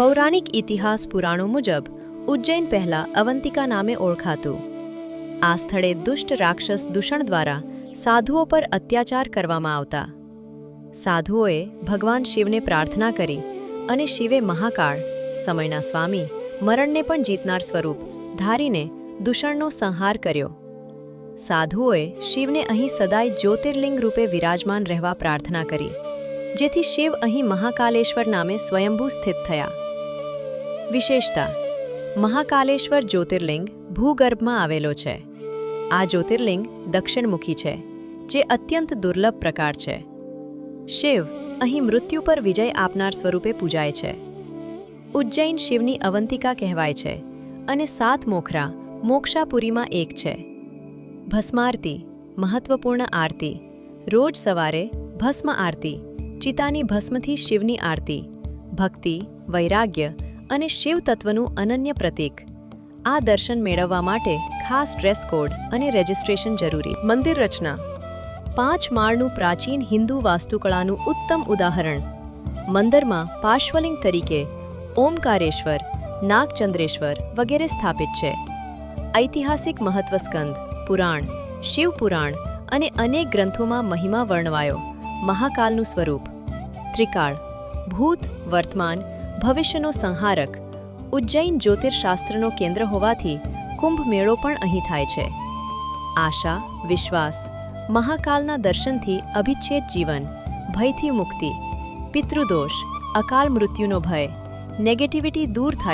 પૌરાણિક ઇતિહાસ પુરાણો મુજબ, ઉજ્જૈન પહેલા અવંતિકા નામે ઓળખાતું. આ સ્થળે દુષ્ટ રાક્ષસ દૂષણ દ્વારા સાધુઓ પર અત્યાચાર કરવામાં આવતા. સાધુઓએ ભગવાન શિવને પ્રાર્થના કરી અને શિવે મહાકાળ, સમયના સ્વામી, મરણને પણ જીતનાર સ્વરૂપ ધારીને દૂષણનો સંહાર કર્યો. સાધુઓએ શિવને અહીં સદાય જ્યોતિર્લિંગ રૂપે વિરાજમાન રહેવા પ્રાર્થના કરી, જેથી શિવ અહીં મહાકાલેશ્વર નામે સ્વયંભૂ સ્થિત થયા. વિશેષતા. મહાકાલેશ્વર જ્યોતિર્લિંગ ભૂગર્ભમાં આવેલો છે. આ જ્યોતિર્લિંગ દક્ષિણમુખી છે, જે અત્યંત દુર્લભ પ્રકાર છે. શિવ અહીં મૃત્યુ પર વિજય આપનાર સ્વરૂપે પૂજાય છે. ઉજ્જૈન શિવની અવંતિકા કહેવાય છે અને સાત મોખરા મોક્ષાપુરીમાં એક છે. ભસ્મારતી, મહત્વપૂર્ણ આરતી. રોજ સવારે ભસ્મ આરતી, ચિતાની ભસ્મથી શિવની આરતી. ભક્તિ, વૈરાગ્ય અને શિવ તત્વનું અનન્ય પ્રતીક. આ દર્શન મેળવવા માટે ખાસ ડ્રેસ કોડ અને રજિસ્ટ્રેશન જરૂરી. મંદિર રચના. પાંચ માળનું પ્રાચીન હિન્દુ વાસ્તુકળાનું ઉત્તમ ઉદાહરણ. મંદિરમાં પાર્શ્વલિંગ તરીકે ઓમકારેશ્વર, નાગચંદ્રેશ્વર વગેરે સ્થાપિત છે. ઐતિહાસિક મહત્વ સ્કંદ પુરાણ, શિવપુરાણ અને અનેક ગ્રંથોમાં મહિમા વર્ણવાયો. મહાકાલનું સ્વરૂપ. ત્રિકાળ. ભૂત, વર્તમાન ભવિષ્યનો સંહારક, ઉજ્જૈન જ્યોતિર્શાસ્ત્રનો કેન્દ્ર હોવાથી કુંભ મેળો પણ અહીં થાય છે. આશા, વિશ્વાસ, મહાકાલના દર્શનથી અભિચ્છેદ જીવન, ભયથી મુક્તિ, પિતૃદોષ, અકાલ મૃત્યુનો ભય નેગેટિવિટી દૂર થાય